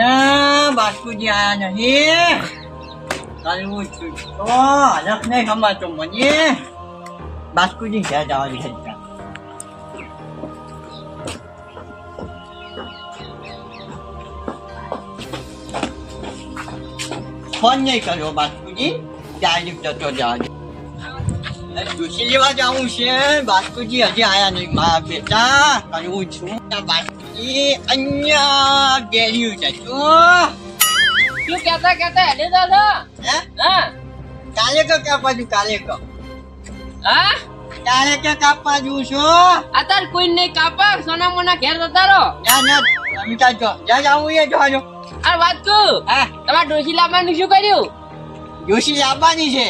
ના બાસ્કુજી આયા નહીં. કરવું છું? તો હલક નહીં ખમાતો મને. બાસ્કુજી ઘેર જવાની હતી ફોન નહીં કર્યો બાસ્કુજી ડાયરેક્ટ જતો જવા દૂસરી લેવા જવું છે બાસ્કુજી હજી આયા નહીં મારા બેટા કરવું છું બાસ્કુજી અહીંયા ગેર્યું છે તું શું કહેતા કહેતા હેડે દાદા હે કાલે કે કાપવા છું કાલે કે હા કાલે કે કાપવા જુ છો અત્યારે કોઈ નહીં કાપા સોના મોના ઘેર જતા રહો ના ના અમિતા જો જા જાવું એ જો જો આ વાત કુ હા તમારે ડોસી લાવવાનું શું કર્યું જોશી લાવવાની છે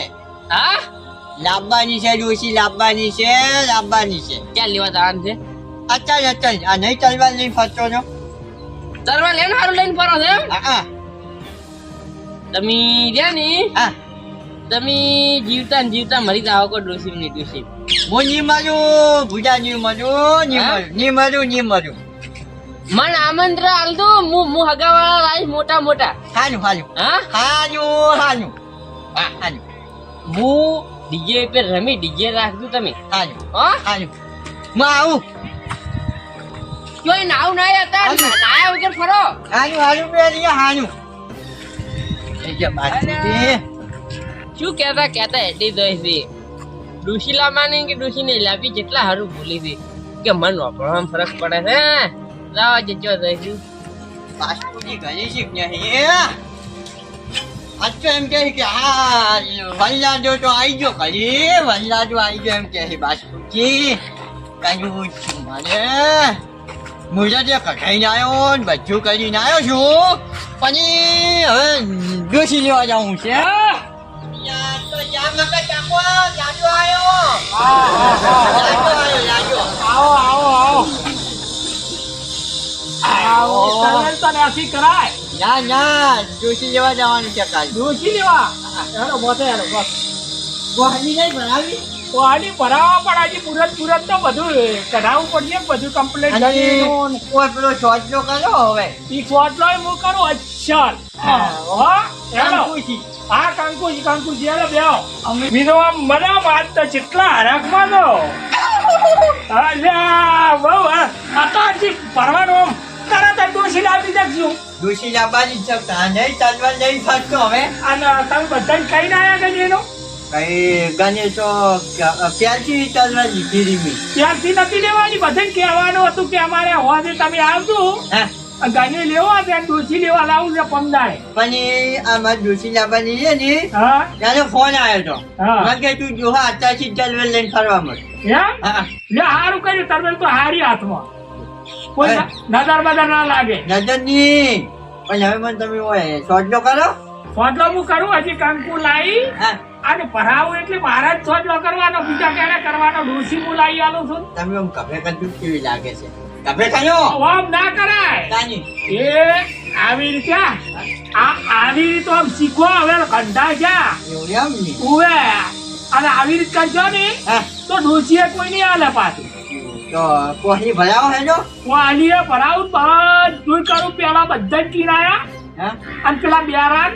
હા લાવવાની છે જોશી લાવવાની છે લાવવાની છે. ક્યાં લેવા જવાનું છે? અત્યારે અત્યારે. આ નહીં તલવાર લઈને ફરતો છો? તરવા લઈને હારું લઈને ફરો છો હા તમે રહ્યા ને? હા. તમે જીવતા જીવતા મરી જાવ કો ડોસી ની ડોસી હું ની મરું ભૂજા ની મરું ની? મરું ની મરું ની મરું. મન આમંત્રણ આલતો મુ હું હું હગાવાળા લાવીશ મોટા મોટા. હાલું હાલું. હા? હાલું હાલું. હા. હાલું. હું ડીજે ઉપર રમી ડીજે રાખજો તમે. હાલું હાલું હું આવું. કોઈ નાવ ના હતા. નાયા વગર ફરો. હાલું હાલું બે હાલું એ કે બાસ્કુજી શું કહેતા કહેતા એડી દઈ છે. ડુશીલા માની કે ડુશીને લાવી જેટલા હારું ભૂલી હતી કે મન વાપરવામાં ફરક પડે છે લાવા જજો દઈશું બાસ્કુજી ઘરે છે કે નહીં તો એમ કહે કે હા વલ્લાજો તો આવી ગયો કરી વલ્લાજો આવી ગયો. એમ કહે બાસ્કુજી કયું છું મારે મુજા જે કઢાઈને આવ્યો ને બધું કરીને આવ્યો છું. પણ હવે ડોસી લેવા જાઉં છે. આવો આવો આવો. આવો કરાય. ના ના જોશી લેવા જવાનું છે કાલ. ડોસી લેવા? હેલો બોતે હેલો બસ. ગોહલી નહીં ભરાવી તો આની ભરાવા પણ આજે મુરત મુરત તો બધું કઢાવવું પડશે બધું કમ્પ્લીટ કોઈ પેલો શોર્ટ જો કરો હવે? ઈ કોટલો હું કરું? અચ્છા. હો કંકુશી. હા કંકુજી કંકુજી હેલો બેહો. બીજો આમ મને વાત તો જેટલા હરખમાં તો અલ્યા બહુ અત્યારથી ભરવાનું આમ તરત જ ડોસી લાવી દેજો. લાવવાની છે. ત્યાં નહીં ચાલવા નહીં ફરતો હવે. અને તમે બધાને કઈ આયા કે એનો? કઈ ગણે તો પ્યારથી ચાલવા લીધી રીમી ક્યાંથી નથી લેવાની? બધાને કહેવાનું હતું કે અમારે હોવાથી તમે આવજો. ગાને લેવા ત્યાં ડોસી લેવા લાવું છે પમદારે પણ આમાં ડોસી લાવવાની છે ને ત્યારે ફોન આવ્યો હતો કે તું જોવા અત્યારથી ચાલવા લઈને ફરવા મળે હા. સારું કર્યું તમે તો હારી હાથમાં. કોઈ નજર બદર ના લાગે. નજરની પણ હવે મને તમે હોય સોજલો કરો સોજલો હું કરું? હજી કંકુ લાવી અને ભરાવું એટલે મારા જ સોજલો કરવાનો બીજા કેને કરવાનો? ડોસી હું લાવી આલું છું. તમે આમ કભે કદું કેવી લાગે છે? કભે કયો ઓમ ના કરાય. એ આવી રીતે આ આવી રીતે આમ શીખો હવે કંઢા ક્યાં એવું એમ ઉવે. અને આવી રીતે કરજો ને તો ડોસીએ કોઈ નહીં આલે પાછું. તો ભરાવો હેજો હું આલીએ ભરાવું બધું કરું પેલા બધા જ કિનાયા હા? અને પેલા બેરાન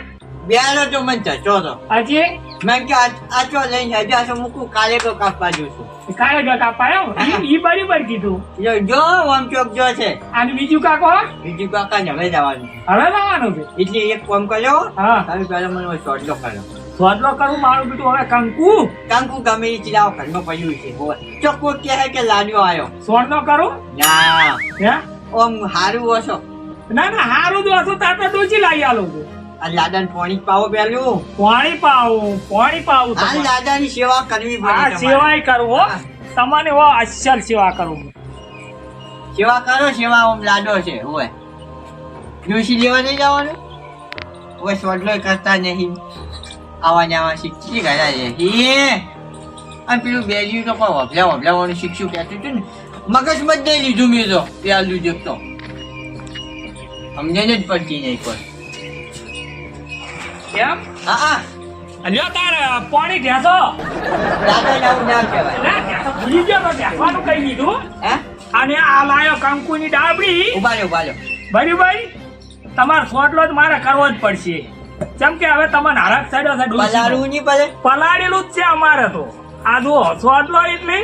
બ્યારો તો મને ચો તો. હજી? મેં કે આ ચો લઈને હજી આ મૂકું કાલે તો કાપવા જોશું કાયો ડકા પાયો ઈ બરાબર કીધું. જો જો આમ ચોક જો છે. અને બીજું કાકો? બીજું કાકા ને હવે જવાનું હવે જવાનું છે? એટલે એક કામ કર્યો. હા. તમે પેલા મને શોર્ટલો કર્યો સ્વાદલો કરું મારું બીજું હવે કંકુ. કંકુ ગમે એ ચિલાવ પડ્યું છે બોલ. ચોખ્ખો કહે કે લાડ્યો આવ્યો સ્વાદલો કરું? ના. હે? ઓમ હારું ના ના હારું તો હતું તાર તો ડોચી લાવી આલું આ લાદાને પાણી પાવો પેલું પાણી પાવું પાણી પાવું આ તમારે. સેવા કરવી આ પડે તમારે. સેવાય કરું હો. તમને હો અસલ સેવા કરું સેવા કરો સેવા ઓમ લાડો છે હોય. ડોસી લેવા નહીં જવાનું? ઓય સોડલો કરતા નહીં. આવા જવા શીખી ગયા છે હે? અને પેલું બેજ્યું તો કોઈ વભલા વભલાવાનું શીખ્યું કહેતું હતું ને મગજમાં જ નહીં લીધું મેં તો પેલું તો. સમજણ જ પડતી નહીં કોઈ કેમ? હા હા. લ્યો તાર પાણી ઢેસો લાડો લાવું ના કહેવાય. ભૂલી ગયો તો ઢેસવાનું કઈ દીધું. હે? અને આ લાયો કંકુની ડાબડી. ઊભા રહ્યો ઊભા રહ્યો. બરાબર તમારે સોટલો જ મારે કરવો જ પડશે. કેમ કે હવે તમે નારાજ સાઈડ હશે. પલાળવું નહીં પડે પલાળેલું જ છે અમારે તો. આ જો સોટલો એટલે.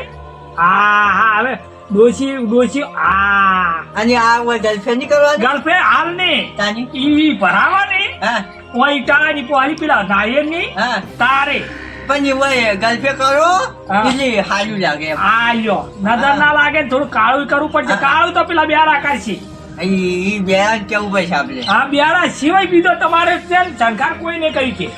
હા હા હવે ડોશી ડોશી આ અને આ ગર્લફ્રેન્ડની કરવાની ગર્લફ્રેન્ડ હાલ ને તાની? ઈ ભરાવાની હા. કોઈ ટાળાની પોલી પેલા નાયરની હા. તારે. પણ એવું ગર્લફ્રેન્ડ કરો. એટલે સારું લાગે આયો નજર ના લાગે થોડું કાળું કરવું પડશે. કાળું તો પેલા બેરા કરશે ઈ બેન કેવું પડશે આપણે હા બેરા સિવાય બીજો તમારે છે ને કોઈને કહી કે?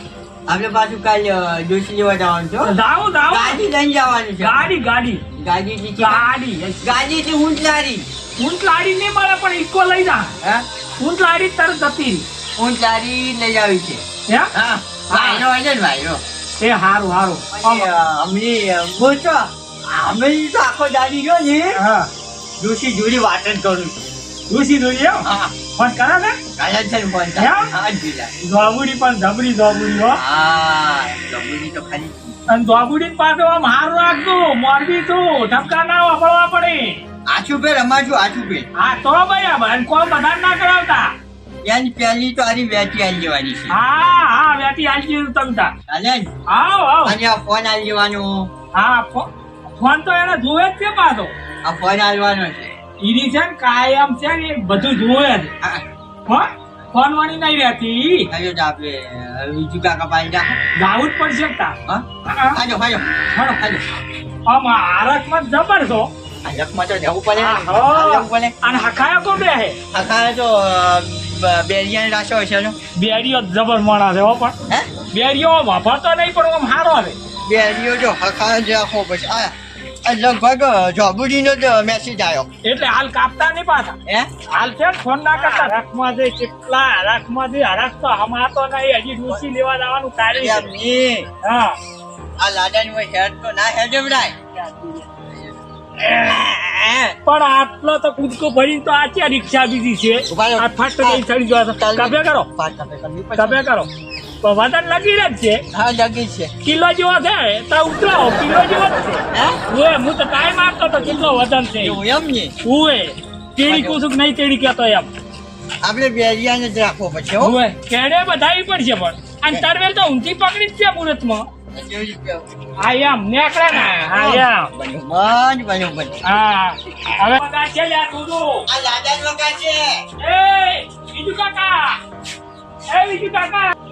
આપણે પાછું કાલે જોશી લેવા જવાનું છો જાવું જાવું ગાડી લઈને જવાનું છે. ગાડી ગાડી. ગાડી ગાડી ગાડી થી ઊંટ લારી. ઊંટ લાડી નહીં મળે પણ ઈકો લઈ જા. હે? ઊંટ લાડી તરત જતી. ઊંટ લારી લઈ આવી છે. હે? હા. વાયરો હોય ને વાયરો એ હારું હારું. અમને અમની અમે તો આખો દાદી ગયો ને. હા. જોશી જોડી વાત જ કરું છું. ડોશી જોઈએ ફોન કરે ને છે ફોન. ધોબુડી પણ જબરી ધોબુડી હો. હા ગમુડી તો ખાલી અને ધોબુડી પાસે આમ હાર રાખજો. મોરબી તું ધમકા ના વાપરવા પડે. આછું પેર રમાજો આછું પેર હા તો ભાઈ આ ભાઈ કોઈ બધા ના કરાવતા. એની પહેલી તો આની વેચી આવી જવાની છે. હા હા વેટી જવાનું તમતા ચાલે ને? આવ આવ અને આ ફોન આવી જવાનો હા ફોન તો એને જોવે જ છે પાછો. આ ફોન આવવાનો છે. ઈરી છે ને કાયમ છે ને બધું જોવે જ. હા. ફોન વાણી નહીં રહેતી. આજો જ આપણે અ, બીજું કાકા પાડી જા. જાવું જ પડશે તા. આજો આજો હાલો આજો આમ આરસમાં જબર છો. આ લખમાં તો જવું પડે. જવું પડે. અને હખાયો કો બે હે? આખા તો બેરિયાની રાશો હશે જો બેરિયો જબર માણા છે હો પણ. હે? બેરીઓ વાપરતો નહીં પણ આમ હારો છે. બેરિયો જો હખા જ આખો પછી આ લગભગ જોબુડીનો જ મેસેજ આવ્યો એટલે હાલ કાપતા નહીં પાછા? હે? હાલ છે ફોન ના કરતા? રાખમાં જઈ કેટલા રાખમાં જઈ હરાક તો હમાતો નહીં. હજી ડૂસી લેવા જવાનું કાર્ય છે. હા. આ લાડાની હેડ તો ના હેડ એવડાય પણ આટલો તો કૂદકો ભરી તો આ ક્યાં રિક્ષા બીજી છે? આ ફટ દઈ ચડી જવા કભે કરો. કભે કરો? વજન લગી જ છે. હા લગી છે. કિલો જેવો છે તો ઉતરાવો કિલો જેવો જ છે. હે? હું તો ટાઈમ આપતો તો કેટલો વજન છે. એમ ને? ઓએ તેડી કુસુક નહીં તેડી કહેતો એમ. આપણે બેરિયાને જ રાખવો પછી હું. ઓએ કેડે બધાવી પડશે પણ. અને તરવેલ તો ઊંચી પકડી જ છે મુહૂર્તમાં? હા એમ નેકળે ને હા એમ. બન્યું બંધ, બન્યું. હા હવે બધા છે લ્યા દૂધુ. આ લાડાનું વગર છે. એ બીજુ કાકા. એ બીજું કાકા.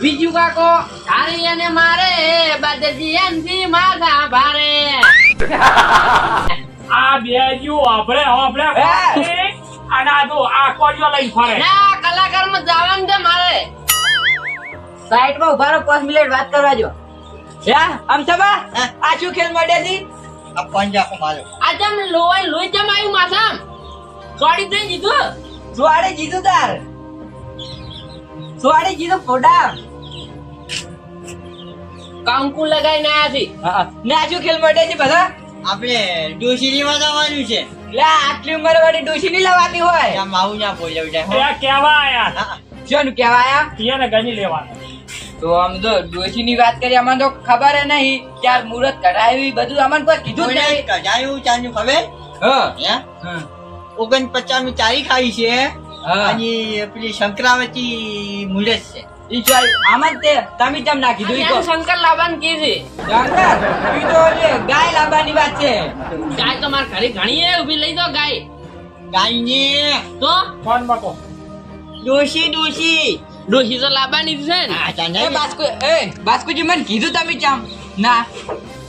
બીજું કાકો તારી અને મારે બદજી એનથી માથા ભારે આ બેરીઓ આપણે આપણે? અને આ તો આ કોડિયો લઈ ફરે કલાકારમાં જવાનું છે મારે. સાઈડમાં ઊભા રહો પાંચ મિનિટ વાત કરવા જો. યા આમ સબા? આ શું ખેલ મોડેથી આ પંજા કો મારો. આજે આમ લોય લોય જમ આવ્યું માસામ સોડી દે દીધું? સુવાડે જીધું તાર. સુવાડે જીધું ફોટા. કંકુ લગાઈને આયા છી. ને આ શું ખેલ મોડેથી બધા? આપણે ડોશી માં જવાનું છે. લે આટલી ઉંમર વાળી ડોશી નહીં લવાતી હોય. માવું ના બોલ્યો. એ કેવા આયા શું કહેવાય એને ગણી લેવાનું. તો આમ તો ડોશી ની વાત કરી અમને તો ખબર નહીં આ મુહૂર્ત કઢાયું બધું અમને કોઈ કીધું જ નહીં. કઢાયું ચાંદનું ખબર? હા. હે? ઓગણપચાસની તારીખ આવી છે. અને પેલી શંકરાવતી મુહૂર્ત છે. ઈ આમાં તે તમે તેમ ના કીધું? ઈ તો શંકર લાવવાનું કી છે? શંકર, ઈ તો ઓલી ગાય લાવવાની વાત છે. ગાય તો મારે ઘરે ઘણી એ ઊભી લઈ દો ગાય. ગાયને તો? ફોન મકો ડોશી ડોશી. ડોશી તો લાવવાની છે ને. હા ચાંદા એ બાસ્કુ એ બાસ્કુજી મને કીધું તમે ચામ. ના.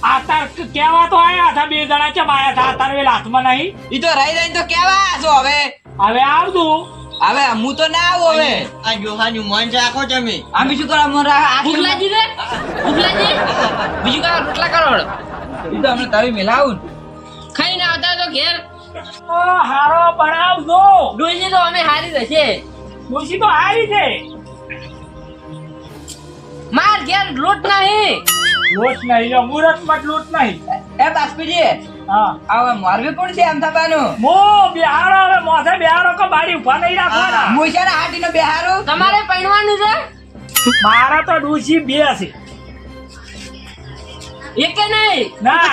આ તાર કેવા તો આયા હતા? બે જણા કેમ આયા હતા? તાર વેલા હાથમાં નહીં? ઈ તો રહી રહીને તો કેવા છો હવે? હવે આવતું હવે હું તો ના આવું હવે. આ જોહાનું મન રાખો તમે. આ બીજું કરવા મને આટલું ભૂખલાજી રે ભૂખલાજી બીજું કાકા રોટલા કરો ઈ તો અમને તવી મિલાવું ને. ખાઈને આવતા તો ઘેર. ઓ હારો બનાવજો ડોશી તો અમે હારી જશે. ડોશી તો હારી છે. માર ઘેર લોટ નહીં. લોટ નહીં લો મુરત મત લોટ નહીં. એ બાસ્પીજી હા. હવે મારવી કોણ છે આમ થવાનું મો બિહારો મોઢે બિહારો કો બારી ઊભા નહીં રાખવાના. મુશાના હાટીનો બેહારો તમારે પૈણવાનું છે? મારા તો ડૂસી બે છે. એકે નહીં? ના.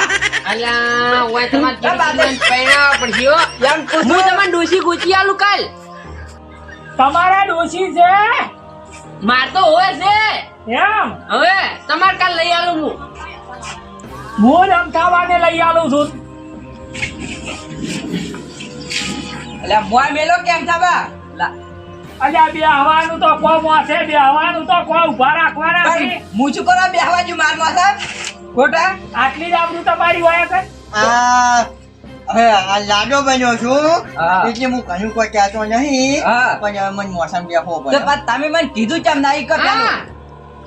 અલ્યા ઓય તમારે ના, બાદ. ડોશી હો. એમ હું તમને ડોશી ગોચી આલું કાલ? તમારા ડોસી છે? માર તો હોય છે. એમ? હવે તમારે કાલ લઈ આલું હું. હું જ અમથાવાને લઈ આલું છું. એટલે મોય મેલો કેમ થવા લા, અલ્યા બેહવાનું તો કોમ છે બેહવાનું તો કો ઊભા રાખવાના છે. હું શું કરવા બેહવા જો માર માથા ખોટા? આટલી જ આબરૂ તમારી હોય કે આ હવે આ લાડો બન્યો છું. એટલે હું ઘણું કોઈ કહેતો નહીં હા. પણ મને મોસમ બેહવો તો પડે તમે મને કીધું નહીં આ કરતા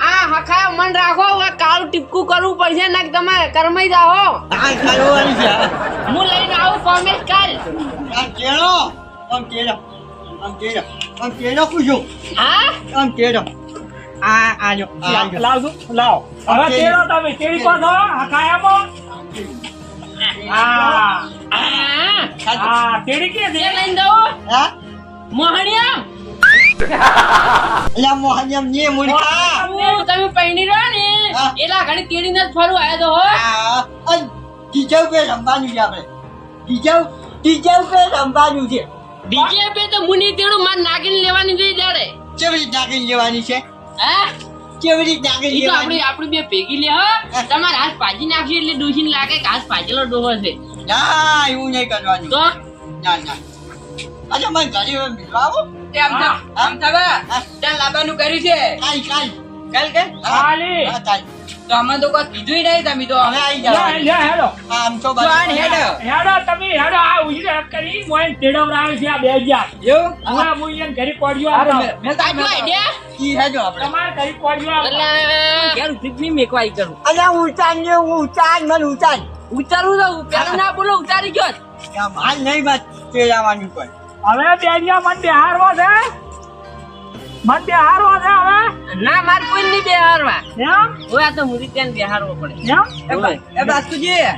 આ હખાય મન રાખો હવે કાળું ટીપકું કરવું પડશે ને તમે કરમાઈ જાઓ હું લઈને આવું કોમેજ કાલ આ કેળો આમ કેળો આમ કેળો આમ કેળો પૂછું હા? આમ કેળો. આ આ લાવ- લાવજો લાવ. હવે ઓકે. તમે તેડી કો છો આ કાયામાં હા. આ હા. કે એ છે લઈને હા? મોહણિયા અલ્યા મોહનિયમ ને મૂર્ખા. તમે પૈણી રહ્યો ને એલા ઘણી તેડીને જ ફરું આવ્યો તો હો. રમવાનું છે આપણે. ટીચર ટીચર પે રમવાનું છે. ડીજે પે તો મુની તેડું માર નાગીને લેવાની જોઈ જાડે કેવી રીતે નાગીન લેવાની છે? હા? કેવી રીતે નાખીને લેવાની તો આપણી આપણી બે ભેગી લે હો. તમારે હાથ પાજી નાખી એટલે દુશીન લાગે કે હાથ પાજેલો ડોહો છે. ના એવું નહીં કરવાનું. તો? ના ના. અચ્છા મને ઘરે મિલવા આવો. તે આમ થવા. ત્યાં લાવવાનું કર્યું છે. કાઈ કાલ કાલ કે? ખાલી. હા કાલ. તો અમે તો કોઈ કીધું નહીં તમે તો હવે આવી જાવ હેડો. આમ તો જો હેડો. હેડો તમે હેડો આ ઉજરે એમ કરી. મોય તેડવરાવે છે આ બે હજાર એવું? હું આ મુઈયન ઘરે પડ્યો હારું, મે મેલ- મેલતા- આઈડિયા? ઈ હેડો આપણે. તમાર ઘરે પડ્યો એટલે ઘેર ઉઠી મેકવાઈ કરું. અલે ઉતાર ને ઉતાર મને ઉતાર. ઉતારું તો પેલા ના બોલો ઉતારી ગયો. જ. માલ નહીં બાત તે જવાનું કોઈ. હવે બેડિયા મન બિહારવો છે મન બિહારવો છે હવે. ના માર કોઈ ની બે હારવા એમ આ તો મુરી ત્યાં બેહારવો પડે. એમ? એ બા-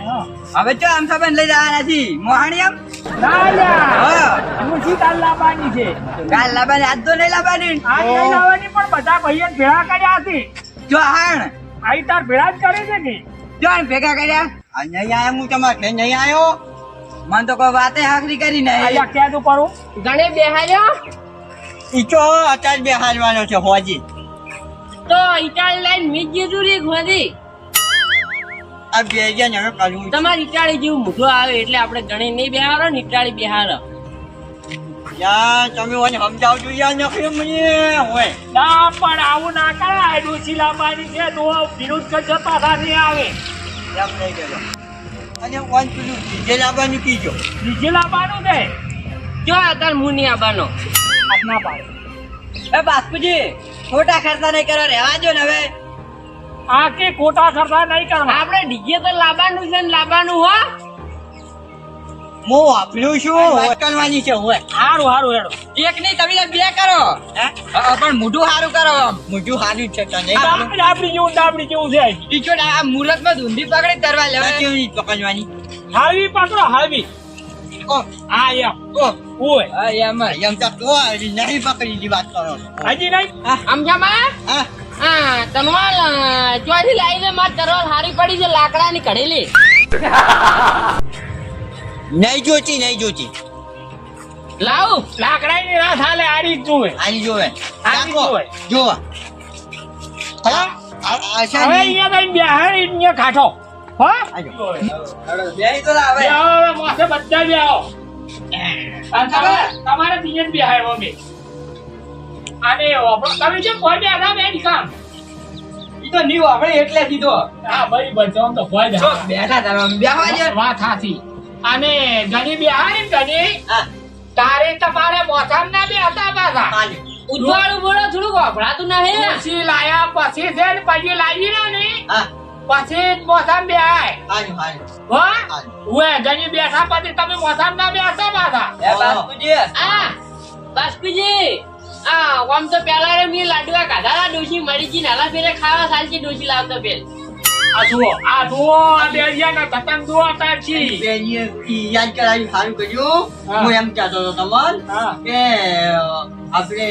હા. હવે ચો આમ થવા લઈ જવાના નથી મોહાણી એમ ના લ્યા. હા. હું શું કાલ લાવવાની છે? કાલ લાવવાની આજ તો નહીં લાવવાની. આજ નહીં લાવવાની પણ બધા ભાઈઓ ભેળા કર્યા હતી જો હાણ. આઈ તાર ભેળા જ કરે છે કે જો ભેગા કર્યા? આ નહીં આયા હું તમારે કે નહીં આવ્યો મને તો કોઈ વાતે હાકરી કરી નહીં. અહીંયા ક્યાં તું કરું ગણે બેહાર્યો? ઈ તો અત્યારે બેહાડવાનો છે હોજી. તો ઈટાળી લાઈન મીજી જીધું રી ખોદી આ બે ગયા કરવું છે. તમારે ઈટાળી જેવું મોઢું આવે એટલે આપણે ગણી નહીં બેહારો ને ઈટાળી બેહારો. યાર તમે મને સમજાવજો યાર નખરી મને હોય ના પણ આવું ના કરાય. ડોસી લાવવાની છે તો વિરુદ્ધ કરજો પાછા નહીં આવે. એમ નહીં કર્યો અને વન પેલું ડીજે લાવવાનું કીજો. ડીજે લાવવાનું છે? જો અત્યારે મુની આબાનો ના પાડે. એ બાસ્કુજી ખોટા ખર્ચા નહીં કરવા રહેવા જો ને હવે. આ કે ખોટા ખર્ચા નહીં કરવા? આપણે ડીજે તો લાવવાનું છે ને લાવવાનું હો. હું વાપર્યું છું વાત છે હોય સારું સારું હેડો. એક નહીં તમે બે કરો. પણ મોઢું સારું કરો મોઢું સારું છે તને ડાબડી જેવું છે. ટીચો આ મુહૂર્તમાં ધૂંધી પકડી તરવા લેવા. કેવી પકડવાની હાલવી પકડો હાલવી ઓ હા એમ. ઓ ઓય. હા, એમ. એમ તો તો નહીં પકડીની વાત કરો. હજી નહીં? સમજામાં હા. હા તનવાલ ચોથી લાવી દે માર તરવાલ હારી પડી છે લાકડાની કઢેલી. નહીં જોતી નહીં જોતી. લાવ લાકડાની રાત હાલે આરી જોવે. આરી જોવે. જોવે. જોવા. હા? આ- આ હવે અહીંયા બેહાડ અહીંયા કાઢો હો. બેહી તો. આવો બધા બે આવો અને તમારે બીજે જ બે અને વાપરો તમે જે કોઈ બે કામ ઈ તો નીવ આપણે જો બેઠા તારો બેહવા અને ગણી તારે તમારે મોસામ ના બે હતા પાછા. ઉજવાળું બોલો થોડું વફરાતું નહીં પછી લાયા પછી છે પછી લાવી ને પછી મોસામ બે આય આજો આજો હો. ઉએ ગણી બેઠા પછી તમે મોસામ ના બે હતા પાછા એ બાસ્કુજી. આ બાસ્કુજી આ આમ તો પેલા રે મેં લાડવા હતા ડોશી મળી જી નાલા ફેરે ખાવા સાલજી ડોશી લાવતો પેલ આ જુઓ આ જુઓ આ બેડિયાના પતંગ જુઓ તારથી બેનીએ ઈ યાદ કરાવી સારું કર્યું. હા. એમ કહેતો હતો તમને કે આપણે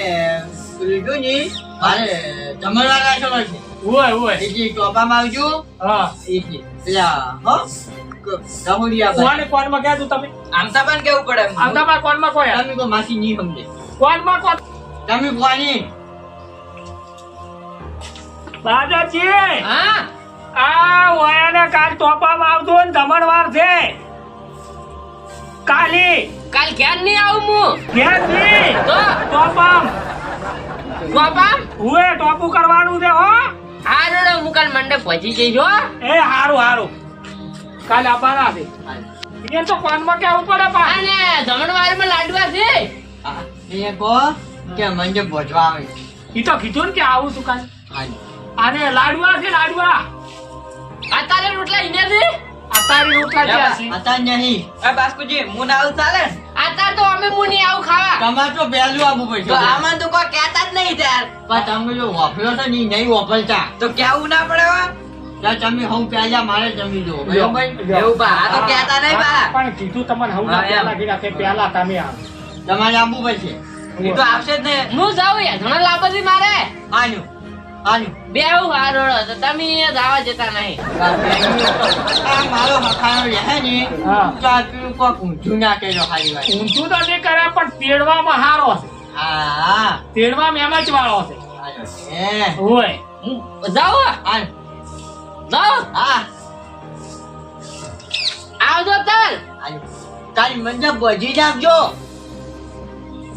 જો ને મારે જમણવાર રાખવાનો છે ઓય ઓય એટલે ચોપામાં આવજો. હા. એટલે પેલા હો. રહોડિયા ભાઈ. કોને કોનમાં કહે તું તમે? આમતા પણ કેવું પડે આમદાબાદ કોનમાં કોઈ તમે કોઈ માસી નહીં સમજે. કોનમાં કોણ તમે કોની દાદાજી! હા. આ ઓયાને કાલ તોપામાં આવતો ને દમણવાર છે. કાલે. કાલ ક્યાં નહીં આવું હું. ઘેરથી તો? તોપામ બાપા હુએ ટોપું કરવાનું છે હો. હા રોડો હું કાલ મંડપ પહોંચી જઈશ હો. એ હારું હારું. કાલ આવવાના છે એને તો કોનમાં કેવું પડે પા અને જમણવારમાં લાડવા છે. એ કહો કે મંડે ભોજવા આવે. ઈ તો કીધું ને કે આવું છું કાલ. અને લાડવા છે લાડવા. અત્યારે રોટલા ઈને છે આ ઉઠાડ્યા અતાર ક્યાં નહીં. એ બાસ્કુજી હું ના આવું ચાલે ને? તો અમે મુની આવું ખાવા. તમાર તો બેલું આપવું પડશે. તો આમાં તો કોઈ કહેતા જ નહીં યાર પણ તમે જો વાપરો છે ને નહીં વાપરતા. તો કેવું ના પડે તમે હું પહેલા મારે જમી દો એવું બા. આ તો કહેતા નહીં બા. પણ કીધું તમને હું તમે આવો. તમારે આપવું પડશે. એ તો આવશે જ ને. હું જાઉં યાર ઘણા લાભ મારે. આનું બે તો તમે જવા જતા નહીં. આ મારો હખાણો રહે ને તો આ પેલું કોક ઊંધું ના કર્યો ખાલી વાત. ઊંધું તો નહીં કરે પણ તેડવામાં હારો છે હા. હા તેડવામાં એમ જ વાળો છે. હોય. હું. હા. આવજો તાર. તારી મંજબ બજી નાખજો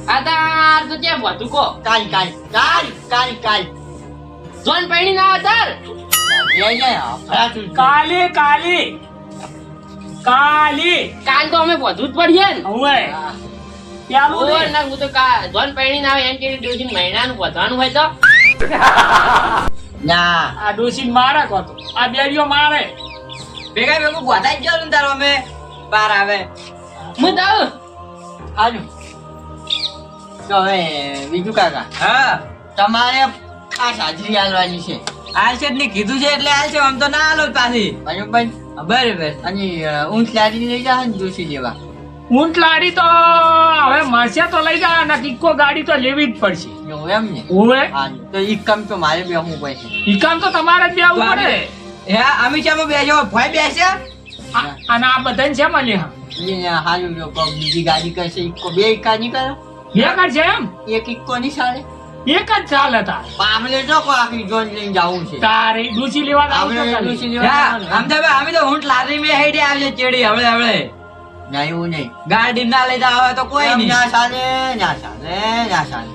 અત્યાર તો ત્યાં બધું કો કાલ કાલ કાલ કાલ કાલ. જોન પૈણી ના જ. કાલી કાલી. કાલી. કાલ તો અમે બધું જ પડીએ ને. હોય પેલું ના હું તો જોન પૈણી ના આવે એમ કે ડોસીને મહિનાનું પહોંચવાનું હોય તો. ના. આ ડોશી મારે કહો આ બેરીઓ મારે. ભેગા ભેગું ગોતા જ જવાનું તારો અમે. બાર આવે. હું જાઉં આજુ હવે બીજું કાકા. હા. તમારે ખાસ હાજરી આલવાની છે. હાલશે જ નહીં કીધું છે એટલે આલશે આમ તો ના આલો પાછી. બરોબર બરાબર. અને ઊંટ લારી લઈ જા ને જોશી લેવા. ઊંટ લારી તો હવે મળશે તો લઈ જા ને ઇકો ગાડી તો લેવી જ પડશે. એમ ને? હોય તો ઈ કામ તો મારે બેહવું પડશે ઈકામ તો તમારે જ બેવું પડે. હે અમે ચામાં બેસો ભાઈ બેસે? અને આ બધાને છે મને હા જો બીજી ગાડી કરશે ઈકો બે ઈકા નહીં કરો કરશે એમ? એક ઇકો ની ચાલે એક જ ચાલે હતા. આપણે તો કોઈ આખી જોન લઈને જવું છે. તારે ડૂચી લેવા આમ તો ભાઈ અમે તો ઊંટ લારી મે હેડે આવજે ચેડી હમણે હમણે ના એવું નહીં. ગાડી ના લઈ આવે તો કોઈ નહીં. ના ચાલે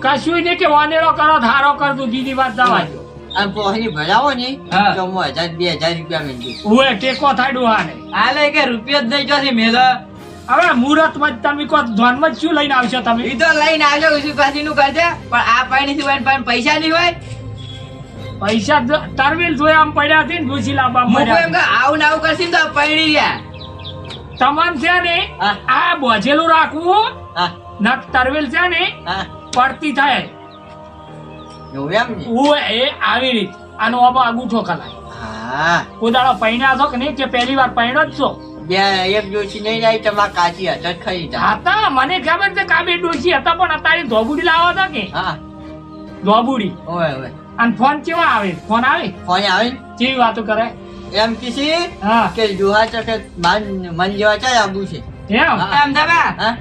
કશું નહીં કે વાનેરો કરો ધારો કર તું બીજી વાત દવા દો અને પોહની ભરાવો ને તો હું હજાર બે હજાર રૂપિયા મેળવી ઉએ ટેકો થાય ડોહાને હાલે કે રૂપિયો જ નહીં જોશે મેં તો હવે મુહૂર્તમાં તમે કહો ધ્યાનમાં જ શું લઈને આવશો તમે? એ તો લઈને આવજો ઉસી પાછી નું કરજે. પણ આ પાણી થી પણ પૈસા નહીં હોય. પૈસા તરવીલ જોયા આમ પડ્યા હતી ને ડૂચી લાવવા હું એમ કે આવું ને આવું કરશે તો પૈણી રહ્યા. તમામ છે ને આ બોજેલું રાખવું નક તરવેલ છે ને પડતી થાય. એવું એમ એ આવી રીત. આનો આબો આગુઠો કલાય હા. ઉદાડો પૈણ્યા છો કે નહીં? કે પહેલી વાર પૈણો જ છો? એક જોશી નહીં જાય તમારે કાચી હતા જ ખરી તા. હતા મને ખબર છે કે આ ડોશી હતા પણ અત્યારે ધોબુડી લાવો હતા કે? હા. ધોબુડી. ઓય ઓય. અને ફોન કેવા આવે? ફોન આવે? ફોન આવે? કેવી વાતો કરે? એમ હા. કે દુહા છે કે મન જેવા છે આબુ છે. એમ. દાદા હા.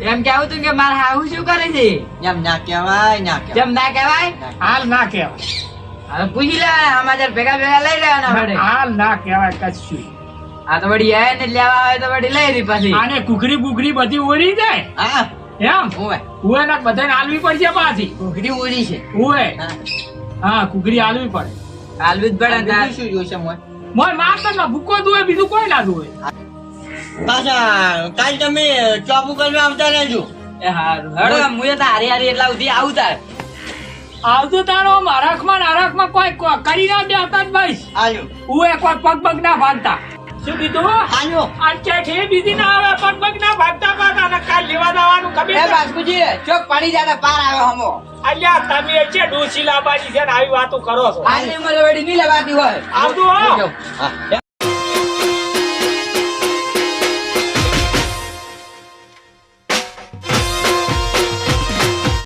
એમ કેવું તું કે મારા હાહુ શું કરે છે? એમ ના કહેવાય ના કહેવાય. જેમ ના કહેવાય? હાલ ના કહેવાય. હવે પૂછી લેવાના સમાચાર ભેગા ભેગા લઈ લેવાના હાલ ના કહેવાય કશું. આ તો વળી આય ને લેવા આવે તો વળી લઈ રહી પાછી. આને કુકરી બુકરી બધી ઉડી જાય હા. એમ? ઓય ઉએ ના બધાને આલવી પડશે પાછી. કુકરી ઉડી છે. ઉએ હા. હા કુકરી આલવી પડે. આલવી જ પડે ને શું જોશે મોય? મોય માર તો ભૂકો દુએ બીજું કોઈ ના દુએ પાછા કાલ તમે ચોપુ કરવા આવતા રહેજો. એ હારું. હડો હું તો હારી હારી એટલા સુધી આવતા તાર. આવતું તારો મારાખમાં નારાખમાં કોઈ કોઈ કરી ના દેતા જ ભાઈ આજો ઉએ કોઈ પગ પગ ના ભાગતા શું કીધું? હાલો. અંચે છે બીજી ના આવે પણ પગ ના ભાગતા ભાગતા અને કાલ લેવા જવાનું ખબર એ? બાસ્કુજી ચોક પડી જાતા પાર આવે હમો. અલ્યા તમે છે ડોસી લાબાજી છે ને આવી વાતો કરો છો. આની ઉંમર વળી નહીં લેવાતી હોય. આવતું હા.